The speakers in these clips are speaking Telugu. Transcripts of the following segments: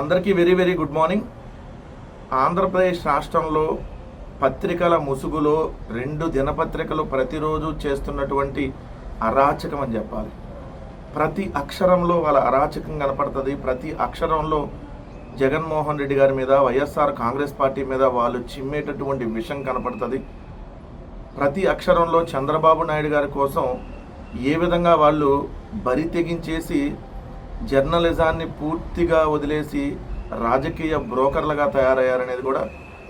అందరికీ very very good morning. Andhra Pradesh రాష్ట్రంలో పత్రికల ముసుగులో రెండు దినపత్రికలు ప్రతిరోజు చేస్తున్నటువంటి అరాచకం అని చెప్పాలి. ప్రతి అక్షరంలో వాళ్ళ అరాచకం కనపడుతుంది. ప్రతి అక్షరంలో జగన్మోహన్ రెడ్డి గారి మీద వైఎస్ఆర్ కాంగ్రెస్ పార్టీ మీద వాళ్ళు చిమ్మేటటువంటి విషం కనపడుతుంది. ప్రతి అక్షరంలో చంద్రబాబు నాయుడు గారి కోసం ఏ విధంగా వాళ్ళు బరి తెగించేసి జర్నలిజాన్ని పూర్తిగా వదిలేసి రాజకీయ బ్రోకర్లుగా తయారయ్యారనేది కూడా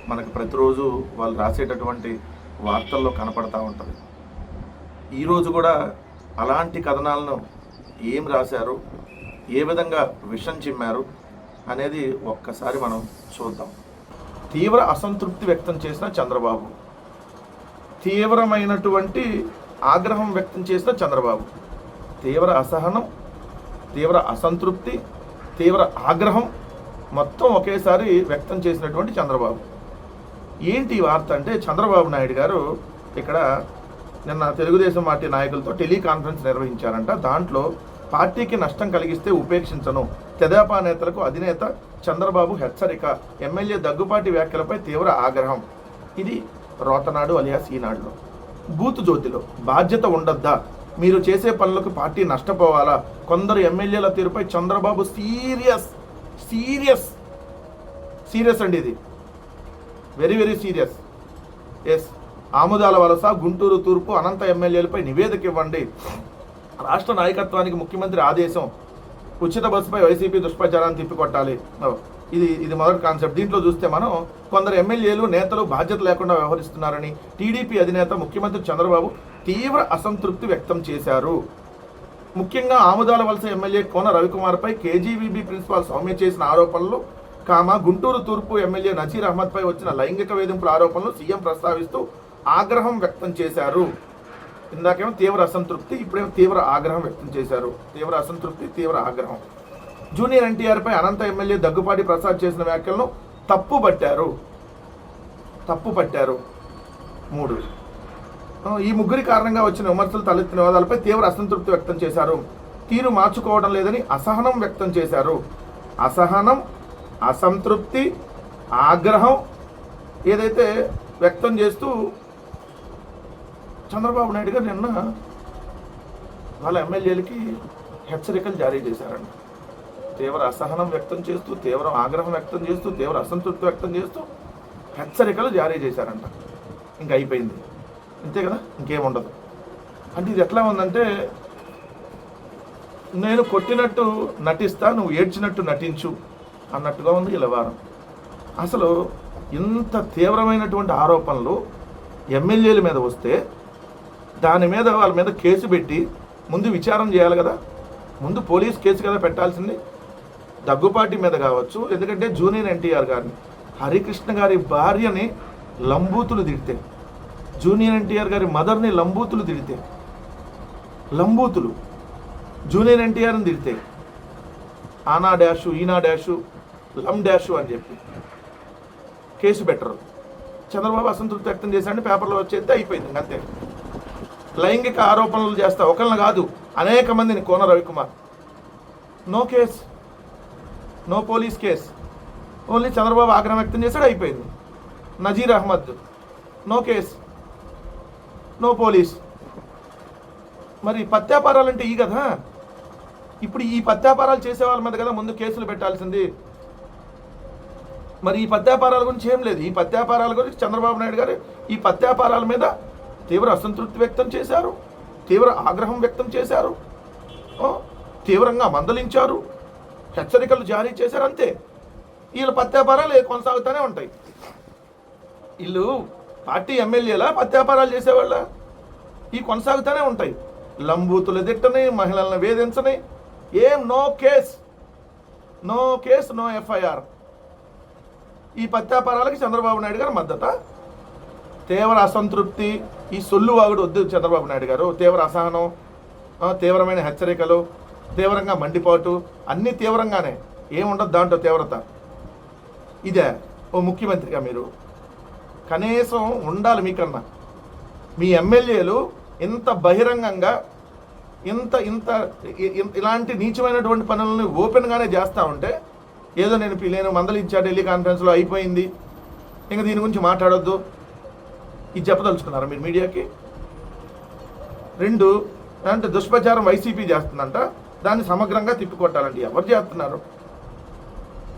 మనకు ప్రతిరోజు వాళ్ళు రాసేటటువంటి వార్తల్లో కనపడతా ఉంటుంది. ఈరోజు కూడా అలాంటి కథనాలను ఏం రాశారు ఏ విధంగా విషం చిమ్మారు అనేది ఒక్కసారి మనం చూద్దాం. తీవ్ర అసంతృప్తి వ్యక్తం చేసిన చంద్రబాబు. తీవ్రమైనటువంటి ఆగ్రహం వ్యక్తం చేసిన చంద్రబాబు. తీవ్ర అసహనం తీవ్ర అసంతృప్తి తీవ్ర ఆగ్రహం మొత్తం ఒకేసారి వ్యక్తం చేసినటువంటి చంద్రబాబు. ఏంటి వార్త అంటే చంద్రబాబు నాయుడు గారు ఇక్కడ నిన్న తెలుగుదేశం పార్టీ నాయకులతో టెలికాన్ఫరెన్స్ నిర్వహించారంట. దాంట్లో పార్టీకి నష్టం కలిగిస్తే ఉపేక్షించను. తెదేపా నేతలకు అధినేత చంద్రబాబు హెచ్చరిక. ఎమ్మెల్యే దగ్గుపాటి వ్యాఖ్యలపై తీవ్ర ఆగ్రహం. ఇది రోతనాడు అలియాస్ ఈనాడులో. బూత్ జ్యోతిలో బాధ్యత ఉండొద్దా? మీరు చేసే పనులకు పార్టీ నష్టపోవాలా? కొందరు ఎమ్మెల్యేల తీరుపై చంద్రబాబు సీరియస్ సీరియస్ సీరియస్ అండి ఇది. Very very serious. ఎస్ ఆముదాల వలస గుంటూరు తూర్పు అనంత ఎమ్మెల్యేలపై నివేదిక ఇవ్వండి. రాష్ట్ర నాయకత్వానికి ముఖ్యమంత్రి ఆదేశం. ఉచిత బస్సుపై వైసీపీ దుష్ప్రచారాన్ని తిప్పికొట్టాలి. ఇది ఇది మొదటి కాన్సెప్ట్. దీంట్లో చూస్తే మనం కొందరు ఎమ్మెల్యేలు నేతలు బాధ్యత లేకుండా వ్యవహరిస్తున్నారని టీడీపీ అధినేత ముఖ్యమంత్రి చంద్రబాబు తీవ్ర అసంతృప్తి వ్యక్తం చేశారు. ముఖ్యంగా ఆముదాల వలస ఎమ్మెల్యే కోన రవికుమార్పై కేజీవీబీ ప్రిన్సిపాల్ సౌమ్య చేసిన ఆరోపణలు కామ గుంటూరు తూర్పు ఎమ్మెల్యే నజీర్ అహ్మద్పై వచ్చిన లైంగిక వేధింపుల ఆరోపణలు సీఎం ప్రస్తావిస్తూ ఆగ్రహం వ్యక్తం చేశారు. ఇందాకేమో తీవ్ర అసంతృప్తి ఇప్పుడేమో తీవ్ర ఆగ్రహం వ్యక్తం చేశారు. తీవ్ర అసంతృప్తి తీవ్ర ఆగ్రహం. జూనియర్ ఎన్టీఆర్పై అనంత ఎమ్మెల్యే దగ్గుపాటి ప్రసాద్ చేసిన వ్యాఖ్యలను తప్పు పట్టారు తప్పు పట్టారు మూడు. ఈ ముగ్గురి కారణంగా వచ్చిన విమర్శలు తలెత్తిన వివాదాలపై తీవ్ర అసంతృప్తి వ్యక్తం చేశారు. తీరు మార్చుకోవడం లేదని అసహనం వ్యక్తం చేశారు. అసహనం అసంతృప్తి ఆగ్రహం ఏదైతే వ్యక్తం చేస్తూ చంద్రబాబు నాయుడు గారు నిన్న వాళ్ళ ఎమ్మెల్యేలకి హెచ్చరికలు జారీ చేశారండి. తీవ్ర అసహనం వ్యక్తం చేస్తూ తీవ్ర ఆగ్రహం వ్యక్తం చేస్తూ తీవ్ర అసంతృప్తి వ్యక్తం చేస్తూ హెచ్చరికలు జారీ చేశారంట. ఇంకా అయిపోయింది. అంతే కదా? ఇంకేముండదు అంటే ఇది ఎట్లా ఉందంటే నేను కొట్టినట్టు నటిస్తా నువ్వు ఏడ్చినట్టు నటించు అన్నట్టుగా ఉంది ఇలా అసలు ఇంత తీవ్రమైనటువంటి ఆరోపణలు ఎమ్మెల్యేల మీద వస్తే దాని మీద వాళ్ళ మీద కేసు పెట్టి ముందు విచారం చేయాలి కదా? ముందు పోలీస్ కేసు కదా పెట్టాల్సింది? దగ్గుపాటి మీద కావచ్చు ఎందుకంటే జూనియర్ ఎన్టీఆర్ గారిని హరికృష్ణ గారి భార్యని లంబూతులు తిడితే. జూనియర్ ఎన్టీఆర్ గారి మదర్ని లంబూతులు తిడితే. లంబూతులు. జూనియర్ ఎన్టీఆర్ని తిడితే. ఆనా డాషు ఈనా డాషు లమ్ డాషు అని చెప్పి. కేసు పెట్టరు. చంద్రబాబు అసంతృప్తి వ్యక్తం చేశాడని పేపర్లో వచ్చేది అయిపోయింది అంతే. లైంగిక ఆరోపణలు చేస్తా ఒకళ్ళని కాదు అనేక మందిని Kona Ravikumar. No case. No police case. Only Chandrababu ఆగ్రహం వ్యక్తం చేశాడు అయిపోయింది. Nazeer Ahmed. No case. No police. మరి పత్యాపారాలంటే ఈ కదా? ఇప్పుడు ఈ పత్యాపారాలు చేసే వాళ్ళ మీద కదా ముందు కేసులు పెట్టాల్సింది. మరి ఈ పత్యాపారాల గురించి ఏం లేదు. ఈ పత్యాపారాల గురించి చంద్రబాబు నాయుడు గారు ఈ పత్యాపారాల మీద తీవ్ర అసంతృప్తి వ్యక్తం చేశారు. తీవ్ర ఆగ్రహం వ్యక్తం చేశారు. తీవ్రంగా మందలించారు. హెచ్చరికలు జారీ చేశారు అంతే. వీళ్ళ పత్యాపారాలు కొనసాగుతూనే ఉంటాయి. వీళ్ళు పార్టీ ఎమ్మెల్యేలా పత్యాపారాలు చేసేవాళ్ళ? ఈ కొనసాగుతూనే ఉంటాయి. లంబూతులు తిట్టని మహిళలను వేధించని. ఏం? No case. No case no FIR. ఈ పత్యాపారాలకి చంద్రబాబు నాయుడు గారు మద్దత? తీవ్ర అసంతృప్తి. ఈ సొల్లు వాగుడు వద్దు చంద్రబాబు నాయుడు గారు. తీవ్ర అసహనం తీవ్రమైన హెచ్చరికలు తీవ్రంగా మండిపాటు అన్నీ తీవ్రంగానే. ఏముండదు దాంట్లో తీవ్రత. ఇదే ఓ ముఖ్యమంత్రిగా మీరు. కనీసం ఉండాలి మీకన్నా. మీ ఎమ్మెల్యేలు ఇంత బహిరంగంగా ఇంత ఇంత ఇలాంటి నీచమైనటువంటి పనులను ఓపెన్గానే చేస్తూ ఉంటే ఏదో నేను నేను మందలించా ఢిల్లీ కాన్ఫరెన్స్లో అయిపోయింది. ఇంకా దీని గురించి మాట్లాడొద్దు. ఇది చెప్పదలుచుకున్నారా మీరు మీడియాకి? రెండు అంటే దుష్ప్రచారం వైసీపీ చేస్తుందంట దాన్ని సమగ్రంగా తిప్పికొట్టాలండి ఎవరు చేస్తున్నారు?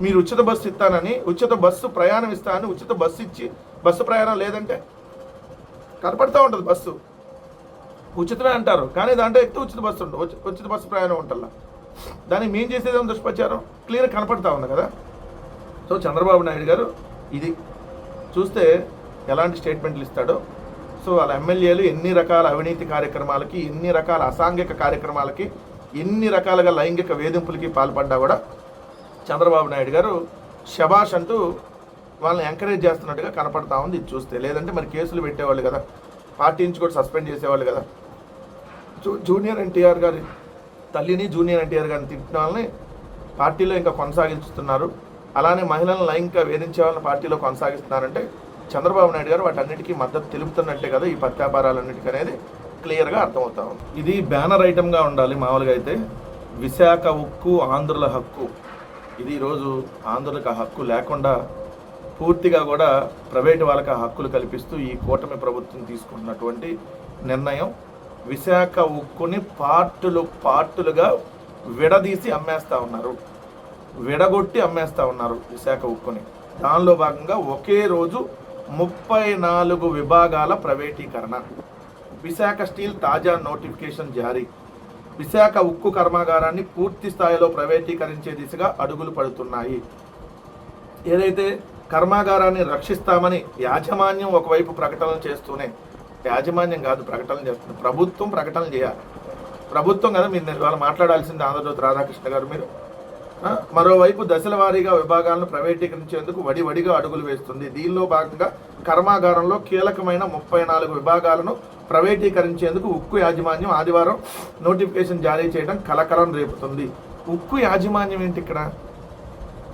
మీరు ఉచిత బస్సు ఇస్తానని ఉచిత బస్సు ప్రయాణం ఇస్తానని ఉచిత బస్సు ఇచ్చి బస్సు ప్రయాణం లేదంటే కనపడతా ఉంటుంది బస్సు. ఉచితమే అంటారు. కానీ దాంట్లో ఎక్కితే ఉచిత బస్సు ఉండదు ఉచి- ఉచిత బస్సు ప్రయాణం ఉంటుందా దాన్ని మేం చేసేది ఏమో దుష్ప్రచారం? క్లియర్ కనపడతా ఉంది కదా? సో చంద్రబాబు నాయుడు గారు ఇది చూస్తే ఎలాంటి స్టేట్మెంట్లు ఇస్తాడో? సో వాళ్ళ ఎమ్మెల్యేలు ఎన్ని రకాల అవినీతి కార్యక్రమాలకి ఎన్ని రకాల అసాంఘిక కార్యక్రమాలకి ఎన్ని రకాలుగా లైంగిక వేధింపులకి పాల్పడ్డా కూడా చంద్రబాబు నాయుడు గారు శబాష్ అంటూ వాళ్ళని ఎంకరేజ్ చేస్తున్నట్టుగా కనపడతా ఉంది. ఇది చూస్తే. లేదంటే మరి కేసులు పెట్టేవాళ్ళు కదా? పార్టీ నుంచి కూడా సస్పెండ్ చేసేవాళ్ళు కదా? జూనియర్ ఎన్టీఆర్ గారి తల్లిని జూనియర్ ఎన్టీఆర్ గారిని తిట్టిన వాళ్ళని పార్టీలో ఇంకా కొనసాగిస్తున్నారు. అలానే మహిళలను లైంగిక వేధించే వాళ్ళని పార్టీలో కొనసాగిస్తున్నారంటే చంద్రబాబు నాయుడు గారు వాటన్నిటికీ మద్దతు తెలుపుతున్నట్టే కదా ఈ పత్యాపారాలన్నిటికీ అనేది క్లియర్గా అర్థమవుతా ఉంది. ఇది బ్యానర్ ఐటమ్గా ఉండాలి మామూలుగా అయితే. విశాఖ ఉక్కు ఆంధ్రుల హక్కు. ఇది ఈరోజు ఆంధ్రులకు ఆ హక్కు లేకుండా పూర్తిగా కూడా ప్రైవేటు వాళ్ళకి ఆ హక్కులు కల్పిస్తూ ఈ కూటమి ప్రభుత్వం తీసుకుంటున్నటువంటి నిర్ణయం విశాఖ ఉక్కుని పార్టులు పార్టులుగా విడదీసి అమ్మేస్తా ఉన్నారు. విడగొట్టి అమ్మేస్తా ఉన్నారు విశాఖ ఉక్కుని. దానిలో భాగంగా ఒకే రోజు ముప్పై నాలుగు విభాగాల ప్రైవేటీకరణ. విశాఖ స్టీల్ తాజా నోటిఫికేషన్ జారీ. విశాఖ ఉక్కు కర్మాగారాన్ని పూర్తి స్థాయిలో ప్రైవేటీకరించే దిశగా అడుగులు పడుతున్నాయి. ఏదైతే కర్మాగారాన్ని రక్షిస్తామని యాజమాన్యం ఒకవైపు ప్రకటనలు చేస్తూనే యాజమాన్యం కాదు ప్రకటనలు చేస్తుంది ప్రభుత్వం ప్రకటనలు చేయాలి. ప్రభుత్వం కదా మీరు ఇవాళ మాట్లాడాల్సింది ఆంధ్రజ్యోతి రాధాకృష్ణ గారు మీరు. మరోవైపు దశల వారీగా విభాగాలను ప్రైవేటీకరించేందుకు వడి వడిగా అడుగులు వేస్తుంది. దీనిలో భాగంగా కర్మాగారంలో కీలకమైన ముప్పై నాలుగు విభాగాలను ప్రైవేటీకరించేందుకు ఉక్కు యాజమాన్యం ఆదివారం నోటిఫికేషన్ జారీ చేయడం కలకలం రేపుతుంది. ఉక్కు యాజమాన్యం ఏంటి ఇక్కడ?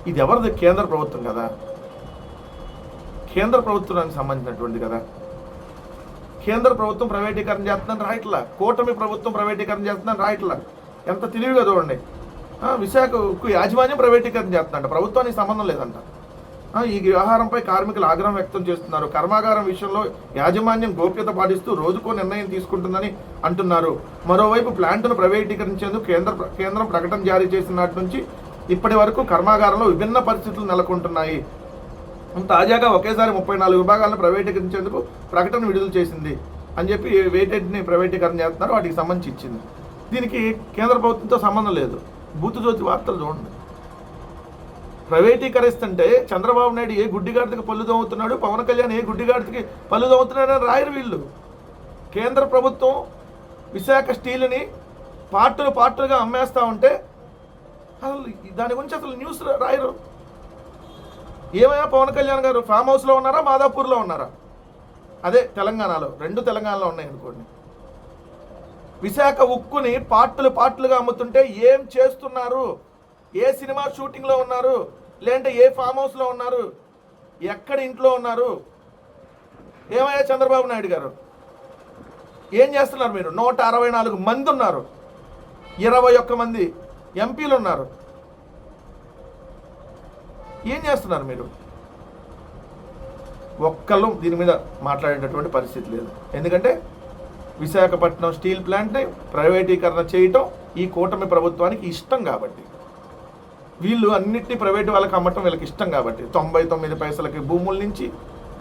ఇది ఎవరిది? కేంద్ర ప్రభుత్వం కదా. కేంద్ర ప్రభుత్వానికి సంబంధించినటువంటి కదా. కేంద్ర ప్రభుత్వం ప్రైవేటీకరణ చేస్తుందని రాయట్లా. కూటమి ప్రభుత్వం ప్రైవేటీకరణ చేస్తుందని రాయట్లా. ఎంత తెలివిగా చూడండి. విశాఖకు యాజమాన్యం ప్రైవేటీకరణ చేస్తుందంట. ప్రభుత్వానికి సంబంధం లేదంట. ఈ వ్యవహారంపై కార్మికులు ఆగ్రహం వ్యక్తం చేస్తున్నారు. కర్మాగారం విషయంలో యాజమాన్యం గోప్యత పాటిస్తూ రోజుకో నిర్ణయం తీసుకుంటుందని అంటున్నారు. మరోవైపు ప్లాంట్ను ప్రైవేటీకరించేందుకు కేంద్ర కేంద్రం ప్రకటన జారీ చేసిన నాటి నుంచి ఇప్పటి వరకు కర్మాగారంలో విభిన్న పరిస్థితులు నెలకొంటున్నాయి. తాజాగా ఒకేసారి ముప్పై నాలుగు విభాగాలను ప్రైవేటీకరించేందుకు ప్రకటన విడుదల చేసింది అని చెప్పి వెయిటెడ్ని ప్రైవేటీకరణ చేస్తున్నారు వాటికి సంబంధించి ఇచ్చింది దీనికి కేంద్ర ప్రభుత్వంతో సంబంధం లేదు. బూతుజ్యోతి వార్తలు చూడండి. ప్రైవేటీకరిస్తుంటే చంద్రబాబు నాయుడు ఏ గుడ్డిగాడికి పళ్ళు తోముతున్నాడు పవన్ కళ్యాణ్ ఏ గుడ్డిగాడికి పళ్ళు తోముతున్నాడని రాయరు వీళ్ళు. కేంద్ర ప్రభుత్వం విశాఖ స్టీల్ని పార్టులు పార్టులుగా అమ్మేస్తా ఉంటే అసలు దాని గురించి అసలు న్యూస్ రాయరు. ఏమైనా పవన్ కళ్యాణ్ గారు? ఫామ్ హౌస్లో ఉన్నారా? మాదాపూర్లో ఉన్నారా? అదే తెలంగాణలో. రెండు తెలంగాణలో ఉన్నాయి అనుకోండి. విశాఖ ఉక్కుని పార్టులు పార్టులుగా అమ్ముతుంటే ఏం చేస్తున్నారు? ఏ సినిమా షూటింగ్లో ఉన్నారు? లేదంటే ఏ ఫామ్ హౌస్లో ఉన్నారు? ఎక్కడ ఇంట్లో ఉన్నారు? ఏమయ్యా చంద్రబాబు నాయుడు గారు? ఏం చేస్తున్నారు మీరు? నూట అరవై నాలుగు మంది ఉన్నారు. ఇరవై ఒక్క మంది ఎంపీలు ఉన్నారు. ఏం చేస్తున్నారు మీరు? ఒక్కళ్ళు దీని మీద మాట్లాడేటటువంటి పరిస్థితి లేదు. ఎందుకంటే విశాఖపట్నం స్టీల్ ప్లాంట్ని ప్రైవేటీకరణ చేయటం ఈ కూటమి ప్రభుత్వానికి ఇష్టం కాబట్టి. వీళ్ళు అన్నిటినీ ప్రైవేట్ వాళ్ళకి అమ్మటం వీళ్ళకి ఇష్టం కాబట్టి. తొంభై తొమ్మిది పైసలకి భూముల నుంచి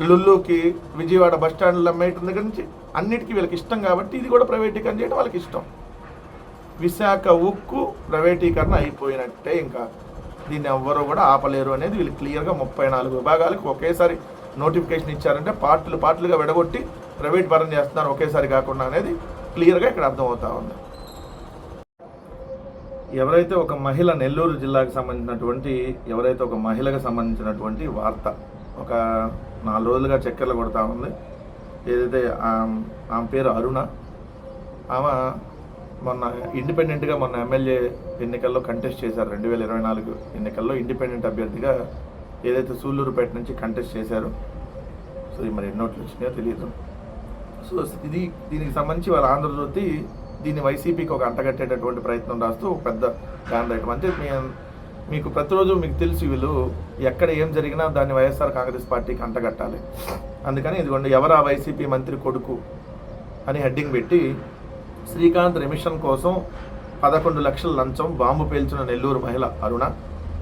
లుల్లుకి విజయవాడ బస్ స్టాండ్లో అమ్మేయటం దగ్గర నుంచి అన్నిటికీ వీళ్ళకి ఇష్టం కాబట్టి ఇది కూడా ప్రైవేటీకరణ చేయడం వాళ్ళకి ఇష్టం. విశాఖ ఉక్కు ప్రైవేటీకరణ అయిపోయినట్టే ఇంకా. దీన్ని ఎవ్వరూ కూడా ఆపలేరు అనేది వీళ్ళు క్లియర్గా ముప్పై నాలుగు విభాగాలకు ఒకేసారి నోటిఫికేషన్ ఇచ్చారంటే పార్టీలు పార్టీలుగా విడగొట్టి ప్రైవేట్ పరం చేస్తున్నారు ఒకేసారి కాకుండా అనేది క్లియర్గా ఇక్కడ అర్థమవుతా ఉంది. ఎవరైతే ఒక మహిళ నెల్లూరు జిల్లాకు సంబంధించినటువంటి ఎవరైతే ఒక మహిళకు సంబంధించినటువంటి వార్త ఒక నాలుగు రోజులుగా చక్కెర కొడతా ఉంది. ఏదైతే ఆమె పేరు అరుణ ఆమె మొన్న ఇండిపెండెంట్గా మొన్న ఎమ్మెల్యే ఎన్నికల్లో కంటెస్ట్ చేశారు. రెండు వేల ఇరవై నాలుగు ఎన్నికల్లో ఇండిపెండెంట్ అభ్యర్థిగా ఏదైతే సూళ్ళూరుపేట నుంచి కంటెస్ట్ చేశారో సో ఇది మరి ఎన్నోట్లు వచ్చినాయో తెలియదు. సో ఇది దీనికి సంబంధించి వాళ్ళ ఆంధ్రజ్యోతి దీన్ని వైసీపీకి ఒక అంటగట్టేటటువంటి ప్రయత్నం రాస్తూ ఒక పెద్ద బ్యాన్ రైటం అంటే మీ మీకు ప్రతిరోజు మీకు తెలిసి వీళ్ళు ఎక్కడ ఏం జరిగినా దాన్ని వైఎస్ఆర్ కాంగ్రెస్ పార్టీకి అంటగట్టాలి. అందుకని ఇదిగోండి ఎవరా వైసీపీ మంత్రి కొడుకు అని హెడ్డింగ్ పెట్టి శ్రీకాంత్ రెమిషన్ కోసం పదకొండు లక్షల లంచం బాంబు పేల్చిన నెల్లూరు మహిళ అరుణ.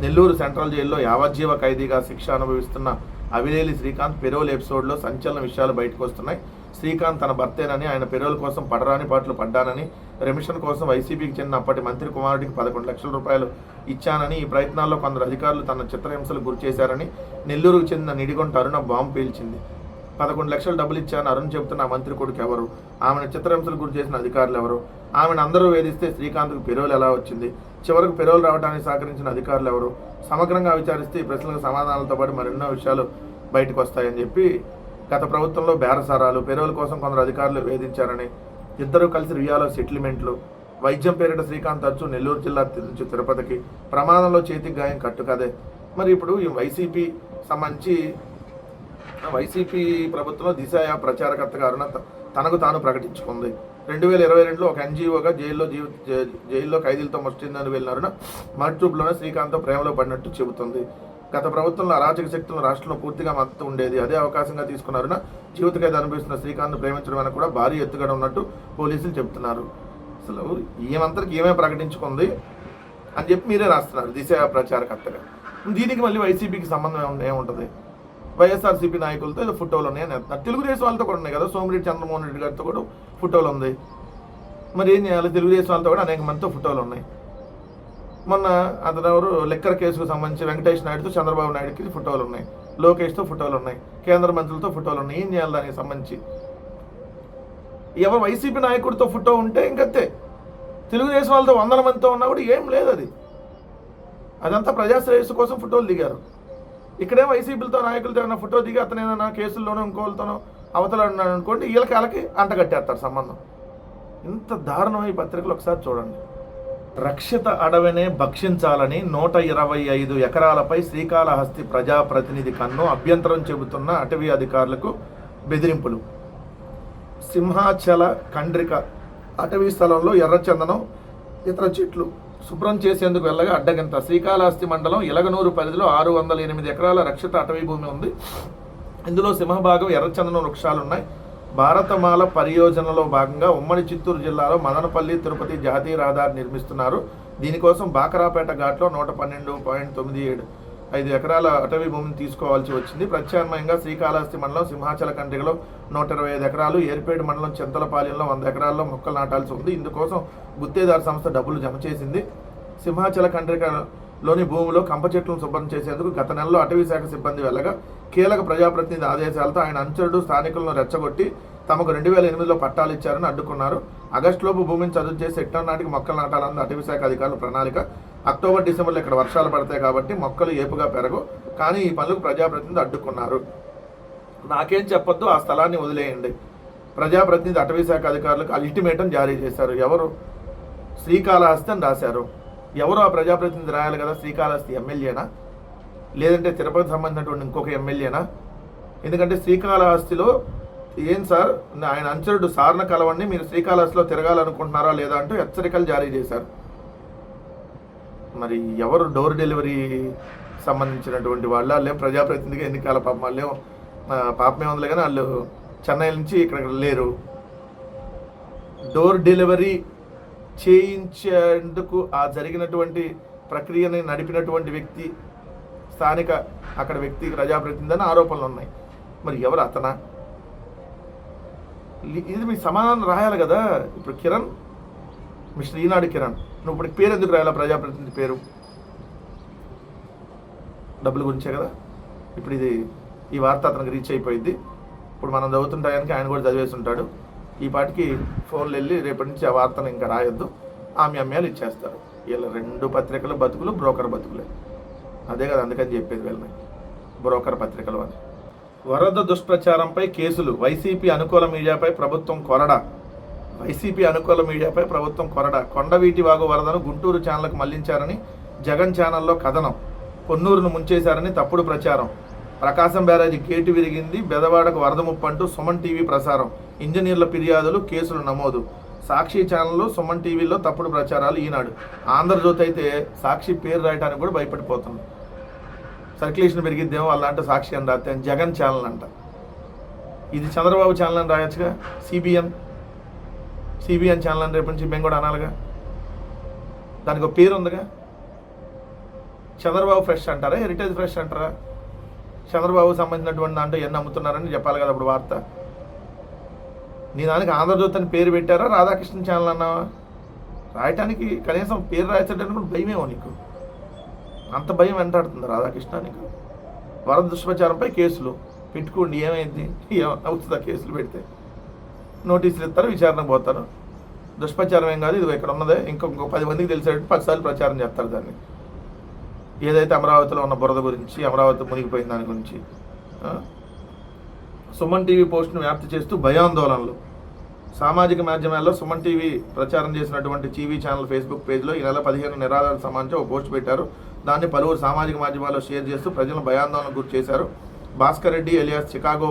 నెల్లూరు సెంట్రల్ జైల్లో యావజ్జీవ ఖైదీగా శిక్ష అనుభవిస్తున్న అవిలేలి శ్రీకాంత్ పెరోల్ ఎపిసోడ్లో సంచలన విషయాలు బయటకు వస్తున్నాయి. శ్రీకాంత్ తన భర్తేనని ఆయన పెరోల్ కోసం పడరాని పాటలు పడ్డానని రెమిషన్ కోసం వైసీపీకి చెందిన అప్పటి మంత్రి కుమారుడికి పదకొండు లక్షల రూపాయలు ఇచ్చానని ఈ ప్రయత్నాల్లో కొందరు అధికారులు తన చిత్రహింసలు గురి చేశారని నెల్లూరుకు చెందిన నిడిగొంట అరుణ బాంబు పేల్చింది. పదకొండు లక్షలు డబ్బులు ఇచ్చాను అరుణ్ చెబుతున్న మంత్రి కొడుకు ఎవరు? ఆమెను చిత్రహింసలు గురి చేసిన అధికారులు ఎవరు? ఆమెను అందరూ వేధిస్తే శ్రీకాంత్కు పెరోల్ ఎలా వచ్చింది? చివరకు పెరోల్ రావడానికి సహకరించిన అధికారులు ఎవరు? సమగ్రంగా విచారిస్తే ఈ ప్రశ్నలకు సమాధానాలతో పాటు మరెన్నో విషయాలు బయటకు వస్తాయని చెప్పి గత ప్రభుత్వంలో బేరసారాలు పెరోల్ కోసం కొందరు అధికారులు వేధించారని ఇద్దరు కలిసి రియాలో సెటిల్మెంట్లు వైద్యం పేరిట శ్రీకాంత్ తరచు నెల్లూరు జిల్లా నుంచి తిరుపతికి ప్రమాదంలో చేతికి గాయం కట్టుకదే. మరి ఇప్పుడు ఈ వైసీపీ సంబంధించి వైసీపీ ప్రభుత్వంలో దిశ ప్రచారకర్త ప్రచారకర్తగా అరుణ తనకు తాను ప్రకటించుకుంది. రెండు వేల ఇరవై రెండులో ఒక ఎన్జిఓగా జైల్లో జీవి జైల్లో ఖైదీలతో ముష్టిందని వెళ్ళిన అరుణ మట్రూప్లోనే శ్రీకాంత్తో ప్రేమలో పడినట్టు చెబుతుంది. గత ప్రభుత్వంలో అరాచక శక్తులను రాష్ట్రంలో పూర్తిగా మద్దతు ఉండేది. అదే అవకాశంగా తీసుకున్నారున జీవిత ఖైదు అనుభవిస్తున్న శ్రీకాంత్ ప్రేమించడం వెనక కూడా భారీ ఎత్తుగడ ఉన్నట్టు పోలీసులు చెబుతున్నారు. అసలు ఏమంతరికి ఏమే ప్రకటించుకుంది అని చెప్పి మీరే రాస్తున్నారు దిశ ప్రచారకర్తగా. దీనికి మళ్ళీ వైసీపీకి సంబంధం ఏం- ఏముంటుంది? వైఎస్ఆర్సీపీ నాయకులతో ఏదో ఫోటోలు ఉన్నాయని అని అంటున్నారు తెలుగుదేశం వాళ్ళతో కూడా ఉన్నాయి కదా. సోమిరెడ్డి చంద్రమోహన్ రెడ్డి గారితో కూడా ఫోటోలు ఉంది. మరి ఏం చేయాలి? తెలుగుదేశం వాళ్ళతో కూడా అనేక మందితో ఫోటోలు ఉన్నాయి. మొన్న అతను ఎవరు? లెక్కర్ కేసుకు సంబంధించి వెంకటేష్ నాయుడుతో చంద్రబాబు నాయుడుకి ఫోటోలు ఉన్నాయి. లోకేష్తో ఫోటోలు ఉన్నాయి. కేంద్ర మంత్రులతో ఫోటోలు ఉన్నాయి. ఏం చేయాలి దానికి సంబంధించి? ఎవరు? వైసీపీ నాయకుడితో ఫోటో ఉంటే ఇంకంతే తెలుగుదేశం వాళ్ళతో వందల మందితో ఉన్నా కూడా ఏం లేదు అది. అదంతా ప్రజాశ్రేయస్సు కోసం ఫోటోలు దిగారు. ఇక్కడే వైసీపీలతో నాయకులతో ఏమైనా ఫోటో దిగి అతను ఏదైనా కేసుల్లోనో ఇంకోళ్ళతోనో అవతల ఉన్నాడు అనుకోండి వీళ్ళకి వాళ్ళకి అంటగట్టేస్తారు సంబంధం. ఇంత దారుణం ఈ పత్రికలు ఒకసారి చూడండి. రక్షిత అడవినే భక్షించాలని నూట ఇరవై ఐదు ఎకరాలపై శ్రీకాళహస్తి ప్రజాప్రతినిధి కన్ను అభ్యంతరం చెబుతున్న అటవీ అధికారులకు బెదిరింపులు. సింహాచల కండ్రిక అటవీ స్థలంలో ఎర్రచందనం ఇతర చెట్లు శుభ్రం చేసేందుకు వెళ్ళగా అడ్డగింత. శ్రీకాళహస్తి మండలం ఇలగనూరు పరిధిలో ఆరు వందల ఎనిమిది ఎకరాల రక్షిత అటవీ భూమి ఉంది. ఇందులో సింహభాగం ఎర్రచందనం వృక్షాలు ఉన్నాయి భారతమాల పరియోజనలో భాగంగా ఉమ్మడి చిత్తూరు జిల్లాలో మదనపల్లి తిరుపతి జాతీయ రహదారి నిర్మిస్తున్నారు. దీనికోసం బాకరాపేట ఘాట్లో నూట పన్నెండు పాయింట్ తొమ్మిది ఏడు ఐదు ఎకరాల అటవీ భూమిని తీసుకోవాల్సి వచ్చింది. ప్రత్యామ్నాయంగా శ్రీకాళహస్తి మండలం సింహాచల కండ్రిగలో నూట ఇరవై ఐదు ఎకరాలు ఏర్పేడు మండలం చింతలపాలెంలో వంద ఎకరాల్లో మొక్కలు నాటాల్సి ఉంది. ఇందుకోసం గుత్తేదారు సంస్థ డబ్బులు జమ చేసింది. సింహాచల కండ్రికలోని భూమిలో కంప చెట్లను శుభ్రం చేసేందుకు గత నెలలో అటవీ శాఖ సిబ్బంది వెళ్ళగా కీలక ప్రజాప్రతినిధి ఆదేశాలతో ఆయన అనుచరుడు స్థానికులను రెచ్చగొట్టి తమకు రెండు వేల ఎనిమిదిలో పట్టాలు ఇచ్చారని అడ్డుకున్నారు. ఆగస్టులోపు భూమిని చదువు చేసి సెక్టర్ నాటికి మొక్కలు నాటాలన్న అటవీ శాఖ అధికారుల ప్రణాళిక అక్టోబర్ డిసెంబర్లో ఇక్కడ వర్షాలు పడతాయి కాబట్టి మొక్కలు ఏపుగా పెరగవు. కానీ ఈ పనులకు ప్రజాప్రతినిధి అడ్డుకున్నారు. నాకేం చెప్పొద్దు ఆ స్థలాన్ని వదిలేయండి. ప్రజాప్రతినిధి అటవీ శాఖ అధికారులకు అల్టిమేటం జారీ చేశారు. ఎవరు? శ్రీకాళహస్తి అని రాశారు. ఎవరు ఆ ప్రజాప్రతినిధి రాయాలి కదా? శ్రీకాళహస్తి ఎమ్మెల్యేనా? లేదంటే తిరుపతి సంబంధించినటువంటి ఇంకొక ఎమ్మెల్యేనా? ఎందుకంటే శ్రీకాళహస్తిలో ఏం సార్? ఆయన అంచరుడు సార్న కలవండి మీరు శ్రీకాళహస్తిలో తిరగాలనుకుంటున్నారా లేదా అంటూ హెచ్చరికలు జారీ చేశారు. మరి ఎవరు డోర్ డెలివరీ సంబంధించినటువంటి వాళ్ళు? వాళ్ళేం ప్రజాప్రతినిధిగా ఎన్నికల పాపం వాళ్ళేం పాపమే ఉందిలే కానీ వాళ్ళు చెన్నై నుంచి ఇక్కడ లేరు. డోర్ డెలివరీ చేయించేందుకు ఆ జరిగినటువంటి ప్రక్రియని నడిపినటువంటి వ్యక్తి స్థానిక అక్కడ వ్యక్తి ప్రజాప్రతినిధి అని ఆరోపణలు ఉన్నాయి. మరి ఎవరు అతనా? ఇది ఇది మీ సమాధానం రాయాలి కదా. ఇప్పుడు కిరణ్ మిస్టర్ ఈనాడు కిరణ్. నువ్వు ఇప్పుడు పేరు ఎందుకు రాయాలా? ప్రజాప్రతినిధి పేరు. డబ్బుల గురించే కదా? ఇప్పుడు ఇది ఈ వార్త అతనికి రీచ్ అయిపోయింది. ఇప్పుడు మనం చదువుతుంటాయానికి ఆయన కూడా చదివేసి ఉంటాడు ఈ పాటికి ఫోన్లు వెళ్ళి రేపటి నుంచి ఆ వార్తను ఇంకా రాయొద్దు. ఆమె అమ్మాయిలు ఇచ్చేస్తారు. వీళ్ళ రెండు పత్రికలు బతుకులు బ్రోకర్ బతుకులే. అదే కదా అందుకని చెప్పేది వీళ్ళని. బ్రోకర్ పత్రికలు అని. వరద దుష్ప్రచారంపై కేసులు. వైసీపీ అనుకూల మీడియాపై ప్రభుత్వం కొరడా? వైసీపీ అనుకూల మీడియాపై ప్రభుత్వం కొరడ. కొండవీటి వాగు వరదను గుంటూరు ఛానల్కు మళ్ళించారని జగన్ ఛానల్లో కథనం. పొన్నూరును ముంచేశారని తప్పుడు ప్రచారం. ప్రకాశం బ్యారేజీ గేటు విరిగింది బెదవాడకు వరద ముప్పంటూ సుమన్ టీవీ ప్రసారం. ఇంజనీర్ల ఫిర్యాదులు కేసులు నమోదు. సాక్షి ఛానల్లో సుమన్ టీవీలో తప్పుడు ప్రచారాలు ఈనాడు. ఆంధ్రజ్యోతి అయితే సాక్షి పేరు రాయడానికి కూడా భయపడిపోతుంది సర్క్యులేషన్ పెరిగిద్దేమో అలాంటి సాక్షి అని రాస్తే జగన్ ఛానల్ అంట. ఇది చంద్రబాబు ఛానల్ అని రాయొచ్చుగా? సిబిఎన్? సిబిఎన్ ఛానల్ అని రేపు నుంచి మేము కూడా అనాలిగా? దానికి ఒక పేరు ఉందిగా? చంద్రబాబు ఫ్రెష్ అంటారా? హెరిటేజ్ ఫ్రెష్ అంటారా? చంద్రబాబు సంబంధించినటువంటి దాంట్లో ఎన్ని అమ్ముతున్నారని చెప్పాలి కదా అప్పుడు వార్త. నీ దానికి ఆంధ్రజ్యోతి అని పేరు పెట్టారా? రాధాకృష్ణ ఛానల్ అన్నావా? రాయటానికి కనీసం పేరు రాయచ్చడానికి కూడా భయమేమో నీకు. అంత భయం వెంటాడుతుంది రాధాకృష్ణ నీకు. వరద దుష్ప్రచారంపై కేసులు. పెట్టుకోండి ఏమైంది? ఏమవుతుందా అవుతుందా కేసులు పెడితే? నోటీసులు ఇస్తారు విచారణకు పోతారు. దుష్ప్రచారం ఏం కాదు ఇది ఇక్కడ ఉన్నదే. ఇంకొక పది మందికి తెలిసేటట్టు పదిసార్లు ప్రచారం చేస్తారు దాన్ని. ఏదైతే అమరావతిలో ఉన్న బురద గురించి అమరావతి మునిగిపోయిన దాని గురించి సుమన్ టీవీ పోస్ట్ను వ్యాప్తి చేస్తూ భయాందోళనలు. సామాజిక మాధ్యమాల్లో సుమన్ టీవీ ప్రచారం చేసినటువంటి టీవీ ఛానల్ ఫేస్బుక్ పేజ్లో ఈ నెల పదిహేను నిరాధార సంబంధించి ఒక పోస్ట్ పెట్టారు. దాన్ని పలువురు సామాజిక మాధ్యమాల్లో షేర్ చేస్తూ ప్రజలను భయాందోళనకు గురి చేశారు. Bhaskar Reddy alias Chicago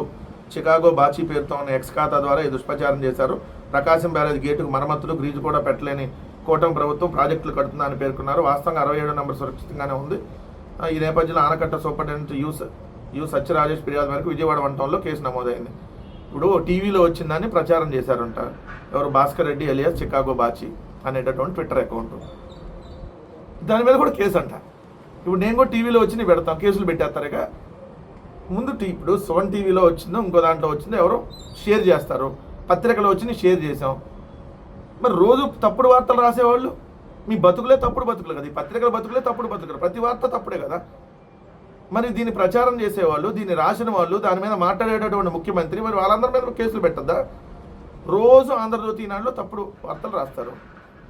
Chicago Bachi పేరుతో ఉన్న ఎక్స్ ఖాతా ద్వారా ఈ దుష్ప్రచారం చేశారు. ప్రకాశం బ్యారేజ్ గేటుకు మరమ్మతులు గ్రీజు కూడా పెట్టలేని కూటమి ప్రభుత్వం ప్రాజెక్టులు కడుతుందని పేర్కొన్నారు. వాస్తవంగా అరవై ఏడు నెంబర్ సురక్షితంగానే ఉంది. ఈ నేపథ్యంలో ఆనకట్ట సూపరింటెండెంట్ యూ యు సత్యరాజేష్ ఫిర్యాదు మేరకు విజయవాడ వంటంలో కేసు నమోదైంది. ఇప్పుడు టీవీలో వచ్చిందని ప్రచారం చేశారంట. ఎవరు? భాస్కర్ రెడ్డి ఎలియాస్ చికాగో బాచి అనేటటువంటి ట్విట్టర్ అకౌంట్. దాని మీద కూడా కేసు అంట ఇప్పుడు నేను కూడా టీవీలో వచ్చి పెడతాం కేసులు పెట్టేస్తారు ముందు టీ ఇప్పుడు సోన్ టీవీలో వచ్చిందో ఇంకో దాంట్లో వచ్చిందో ఎవరో షేర్ చేస్తారు. పత్రికలో వచ్చి షేర్ చేసాం మరి రోజు తప్పుడు వార్తలు రాసేవాళ్ళు? మీ బతుకులే తప్పుడు బతుకులు కదా. ఈ పత్రికల బతుకులే తప్పుడు బతుకులు ప్రతి వార్త తప్పుడే కదా. మరి దీన్ని ప్రచారం చేసేవాళ్ళు దీన్ని రాసిన వాళ్ళు దాని మీద మాట్లాడేటటువంటి ముఖ్యమంత్రి మరి వాళ్ళందరి మీద కేసులు పెట్టద్దా? రోజు ఆంధ్రజ్యోతి ఈనాడులో తప్పుడు వార్తలు రాస్తారు.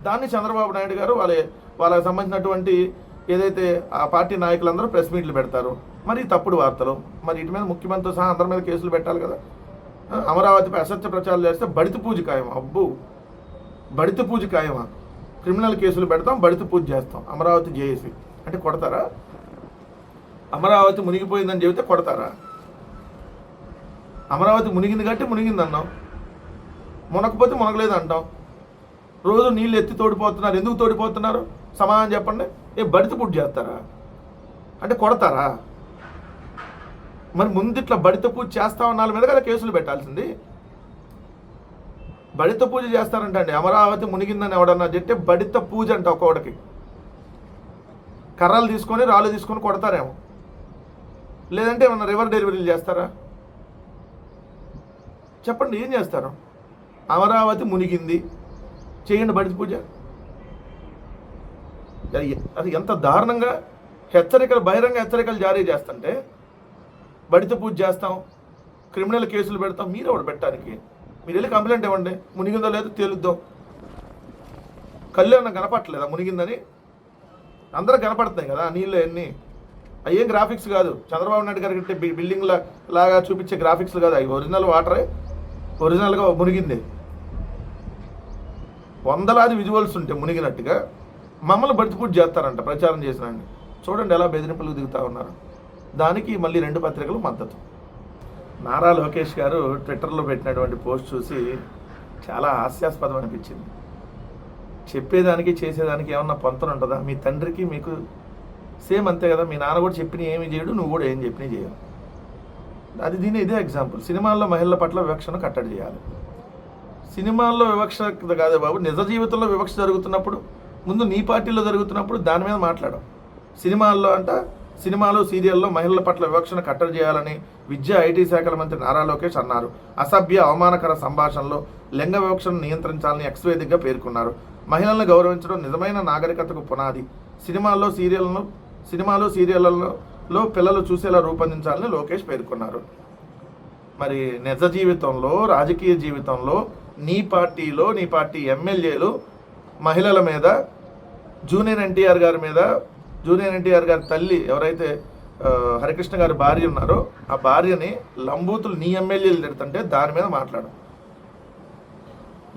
దాన్ని చంద్రబాబు నాయుడు గారు వాళ్ళ వాళ్ళకి సంబంధించినటువంటి ఏదైతే ఆ పార్టీ నాయకులందరూ ప్రెస్ మీట్లు పెడతారు. మరి తప్పుడు వార్తలు మరి ఇటు మీద ముఖ్యమంత్రి సహా అందరి మీద కేసులు పెట్టాలి కదా. అమరావతిపై అసత్య ప్రచారాలు చేస్తే బడిత పూజ ఖాయం అబ్బు! బడిత పూజ ఖాయమా? క్రిమినల్ కేసులు పెడతాం బడిత పూజ చేస్తాం. అమరావతి జేఏసీ. అంటే కొడతారా? అమరావతి మునిగిపోయిందని చెబితే కొడతారా? అమరావతి మునిగింది కాబట్టి మునిగింది అన్నాం మునకపోతే మునగలేదు అంటాం రోజు నీళ్ళు ఎత్తి తోడిపోతున్నారు. ఎందుకు తోడిపోతున్నారు? సమాధానం చెప్పండి. ఏ బడిత పూజ చేస్తారా? అంటే కొడతారా? మరి ముందు ఇట్లా బడిత పూజ చేస్తా ఉన్నాళ్ళ మీద కదా కేసులు పెట్టాల్సింది. బడిత పూజ చేస్తారంటండి అమరావతి మునిగిందని ఎవడన్నా చెప్తే బడిత పూజ అంట ఒక్కొక్కడికి కర్రలు తీసుకొని రాళ్ళు తీసుకొని కొడతారేమో. లేదంటే ఏమన్నా రివర్ డెలివరీలు చేస్తారా? చెప్పండి ఏం చేస్తారు? అమరావతి మునిగింది చేయండి బడిత పూజ. అది అది ఎంత దారుణంగా హెచ్చరికలు బహిరంగ హెచ్చరికలు జారీ చేస్తుంటే బడిత పూజ చేస్తాం క్రిమినల్ కేసులు పెడతాం మీరు ఎవడు పెట్టడానికి? మీరు వెళ్ళి కంప్లైంట్ ఇవ్వండి. మునిగిందో లేదో తేలుద్దాం. కళ్ళు ఏమన్నా కనపట్టలేదా మునిగిందని? అందరూ కనపడుతున్నాయి కదా నీళ్ళు ఎన్ని? అయ్యేం గ్రాఫిక్స్ కాదు. చంద్రబాబు నాయుడు గారికి బి- బిల్డింగ్ లాగా చూపించే గ్రాఫిక్స్ కాదు. అవి ఒరిజినల్ వాటరే ఒరిజినల్గా మునిగింది. వందలాది విజువల్స్ ఉంటే మునిగినట్టుగా మమ్మల్ని బతిపూట్ చేస్తారంట ప్రచారం చేసినండి చూడండి ఎలా బెదిరింపులకు దిగుతా ఉన్నారు. దానికి మళ్ళీ రెండు పత్రికలు మద్దతు. నారా లోకేష్ గారు ట్విట్టర్లో పెట్టినటువంటి పోస్ట్ చూసి చాలా హాస్యాస్పదం అనిపించింది. చెప్పేదానికి చేసేదానికి ఏమన్నా పొంతన ఉంటుందా? మీ తండ్రికి మీకు సేమ్ అంతే కదా మీ నాన్న కూడా చెప్పిన ఏమి చేయడు నువ్వు కూడా ఏం చెప్పినా చేయవు. అది దీని ఇదే ఎగ్జాంపుల్. సినిమాల్లో మహిళల పట్ల వివక్షను కట్టడి చేయాలి. సినిమాల్లో వివక్ష కాదే బాబు నిజ జీవితంలో వివక్ష జరుగుతున్నప్పుడు ముందు నీ పార్టీలో జరుగుతున్నప్పుడు దాని మీద మాట్లాడడం సినిమాల్లో అంట సినిమాలు సీరియల్లో మహిళల పట్ల వివక్షను కట్టడి చేయాలని విద్యా ఐటీ శాఖల మంత్రి నారా లోకేష్ అన్నారు. అసభ్య అవమానకర సంభాషణలో లింగ వివక్షను నియంత్రించాలని ఎక్స్వేదిగ్గా పేర్కొన్నారు. మహిళలను గౌరవించడం నిజమైన నాగరికతకు పునాది. సినిమాల్లో సీరియల్ను సినిమాలు సీరియళ్ళలో పిల్లలు చూసేలా రూపొందించాలని లోకేష్ పేర్కొన్నారు. మరి నిజ జీవితంలో రాజకీయ జీవితంలో నీ పార్టీలో నీ పార్టీ ఎమ్మెల్యేలు మహిళల మీద జూనియర్ ఎన్టీఆర్ గారి మీద జూనియర్ ఎన్టీఆర్ గారి తల్లి ఎవరైతే హరికృష్ణ గారి భార్య ఉన్నారో ఆ భార్యని లంబూతులు నీ ఎమ్మెల్యేలు తిడుతుంటే దాని మీద మాట్లాడు.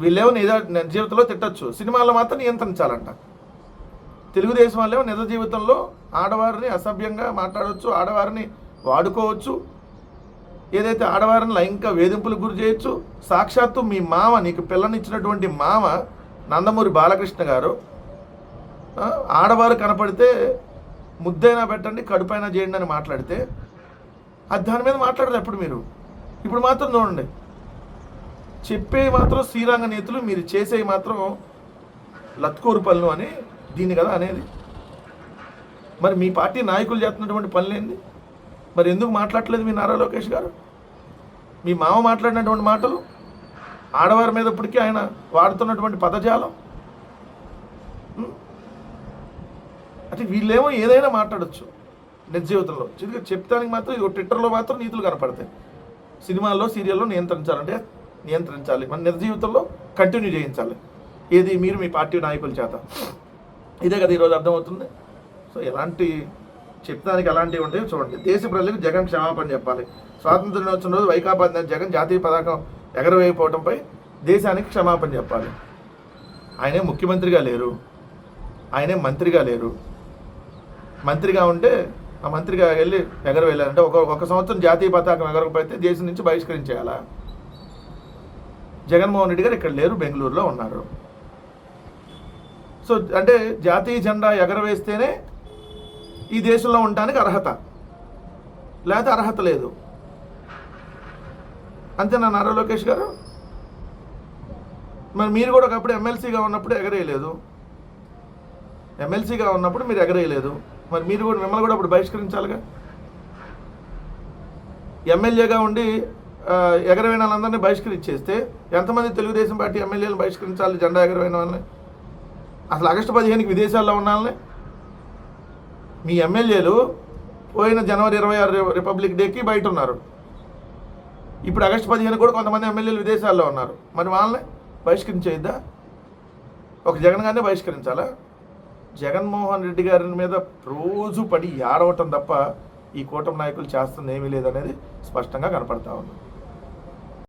వీళ్ళేమో నిజ నిజ జీవితంలో తిట్టచ్చు. సినిమాల్లో మాత్రం నియంత్రించాలంట. తెలుగుదేశం వాళ్ళేమో నిజ జీవితంలో ఆడవారిని అసభ్యంగా మాట్లాడవచ్చు ఆడవారిని వాడుకోవచ్చు ఏదైతే ఆడవారిని లైంగిక వేధింపులకు గురి చేయొచ్చు. సాక్షాత్తు మీ మామ నీకు పిల్లనిచ్చినటువంటి మామ నందమూరి బాలకృష్ణ గారు ఆడవారు కనపడితే ముద్దైనా పెట్టండి కడుపైనా చేయండి అని మాట్లాడితే అది దాని మీద మాట్లాడరు ఎప్పుడు మీరు. ఇప్పుడు మాత్రం చూడండి. చెప్పే మాత్రం శ్రీరంగ నేతలు మీరు చేసేవి మాత్రం లత్కూరు పనులు అని దీన్ని కదా అనేది. మరి మీ పార్టీ నాయకులు చేస్తున్నటువంటి పనులేంది మరి ఎందుకు మాట్లాడట్లేదు మీ నారా లోకేష్ గారు? మీ మామ మాట్లాడినటువంటి మాటలు ఆడవారి మీద ఇప్పటికీ ఆయన వాడుతున్నటువంటి పదజాలం అంటే వీళ్ళేమో ఏదైనా మాట్లాడచ్చు నిజ జీవితంలో. చిరిగా చెప్తానికి మాత్రం ఇదిగో ట్విట్టర్లో మాత్రం నీతులు కనపడతాయి. సినిమాల్లో సీరియల్లో నియంత్రించాలంటే నియంత్రించాలి. మన నిజ జీవితంలో కంటిన్యూ చేయించాలి. ఏది మీరు మీ పార్టీ నాయకుల చేత. ఇదే కదా ఈరోజు అర్థమవుతుంది. సో ఎలాంటి చెప్తానికి ఎలాంటివి ఉంటాయో చూడండి. దేశ ప్రజలకు జగన్ క్షమాపణ చెప్పాలి. స్వాతంత్ర దినోత్సవం రోజు వైకాపా జగన్ జాతీయ పతాకం ఎగరవేయకపోవడంపై దేశానికి క్షమాపణ చెప్పాలి. ఆయనే ముఖ్యమంత్రిగా లేరు. ఆయనే మంత్రిగా లేరు. మంత్రిగా ఉంటే ఆ మంత్రిగా వెళ్ళి ఎగరవేయాలంటే ఒక ఒక సంవత్సరం జాతీయ పతాకం ఎగరకపోతే దేశం నుంచి బహిష్కరించేయాలా? జగన్మోహన్ రెడ్డి గారు ఇక్కడ లేరు బెంగళూరులో ఉన్నారు. సో అంటే జాతీయ జెండా ఎగరవేస్తేనే ఈ దేశంలో ఉండటానికి అర్హత. లేకపోతే అర్హత లేదు. అంతేనా నారా లోకేష్ గారు? మరి మీరు కూడా ఒకప్పుడు ఎమ్మెల్సీగా ఉన్నప్పుడు ఎగరేయలేదు. ఎమ్మెల్సీగా ఉన్నప్పుడు మీరు ఎగరేయలేదు. మరి మీరు కూడా మిమ్మల్ని కూడా అప్పుడు బహిష్కరించాలిగా? ఎమ్మెల్యేగా ఉండి ఎగరవైన వాళ్ళందరినీ బహిష్కరించేస్తే ఎంతమంది తెలుగుదేశం పార్టీ ఎమ్మెల్యేలను బహిష్కరించాలి జెండా ఎగరవైన వాళ్ళని? అసలు ఆగస్టు పదిహేనుకి విదేశాల్లో ఉండాలని మీ ఎమ్మెల్యేలు పోయిన జనవరి ఇరవై ఆరు రిపబ్లిక్ డేకి బయట ఉన్నారు. ఇప్పుడు ఆగస్టు పదిహేను కూడా కొంతమంది ఎమ్మెల్యేలు విదేశాల్లో ఉన్నారు. మరి వాళ్ళని బహిష్కరించేద్దా? ఒక జగన్ గారిని బహిష్కరించాలా? జగన్మోహన్ రెడ్డి గారి మీద రోజు పడి ఏడవటం తప్ప ఈ కూటమి నాయకులు చేస్తుంది ఏమీ లేదనేది స్పష్టంగా కనపడతా ఉంది.